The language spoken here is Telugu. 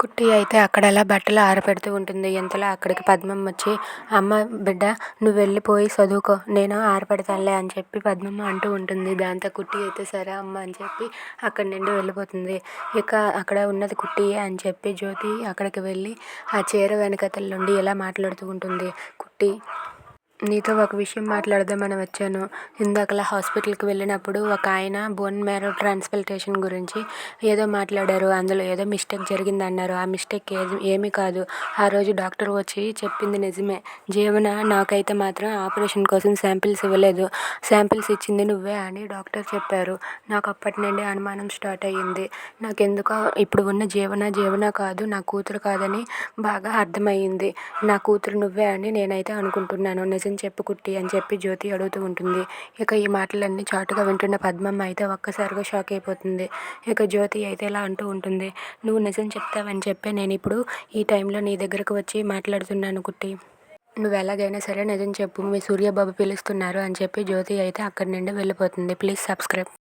కుట్టి అయితే అక్కడలా బట్టలు ఆరబెడుతూ ఉంటుంది. ఇంతలో అక్కడికి పద్మమ్మ వచ్చి అమ్మ బిడ్డ నువ్వు వెళ్ళిపోయి చదువుకో. నేను ఆరబెడతానులే అని చెప్పి పద్మమ్మ అంటూ ఉంటుంది. దాంతో కుట్టి అయితే సరే అమ్మ అని చెప్పి అక్కడి నుండి వెళ్ళిపోతుంది. ఇక అక్కడ ఉన్నది కుట్టియే అని చెప్పి జ్యోతి అక్కడికి వెళ్ళి ఆ చీర వెనకతల నుండి ఇలా మాట్లాడుతూ ఉంటుంది. కుట్టి నీతో ఒక విషయం మాట్లాడదామని వచ్చాను. ఇందాకలా హాస్పిటల్కి వెళ్ళినప్పుడు ఒక ఆయన బోన్ మ్యారో ట్రాన్స్ప్లాంటేషన్ గురించి ఏదో మాట్లాడారు. అందులో ఏదో మిస్టేక్ జరిగింది అన్నారు ఆ మిస్టేక్ ఏది ఏమీ కాదు. ఆ రోజు డాక్టర్ వచ్చి చెప్పింది నిజమే. జీవన నాకైతే మాత్రం ఆపరేషన్ కోసం శాంపిల్స్ ఇవ్వలేదు. శాంపిల్స్ ఇచ్చింది నువ్వే అని డాక్టర్ చెప్పారు. నాకు అప్పటి నుండి అనుమానం స్టార్ట్ అయ్యింది. నాకెందుకో ఇప్పుడు ఉన్న జీవన జీవన కాదు నా కూతురు కాదని బాగా అర్థమయ్యింది. నా కూతురు నువ్వే అని నేనైతే అనుకుంటున్నాను. నిజం నిజం చెప్పు కుట్టి అని చెప్పి జ్యోతి అడుగుతూ ఉంటుంది. ఇక ఈ మాటలన్నీ చాటుగా వింటున్న పద్మమ్మ అయితే ఒక్కసారిగా షాక్ అయిపోతుంది. ఇక జ్యోతి అయితే ఇలా అంటూ ఉంటుంది. నువ్వు నిజం చెప్తావని చెప్పే నేను ఇప్పుడు ఈ టైంలో నీ దగ్గరకు వచ్చి మాట్లాడుతున్నాను కుట్టి. నువ్వు ఎలాగైనా సరే నిజం చెప్పు. మీ సూర్యబాబు పిలుస్తున్నారు అని చెప్పి జ్యోతి అయితే అక్కడి నుండి వెళ్ళిపోతుంది. Please subscribe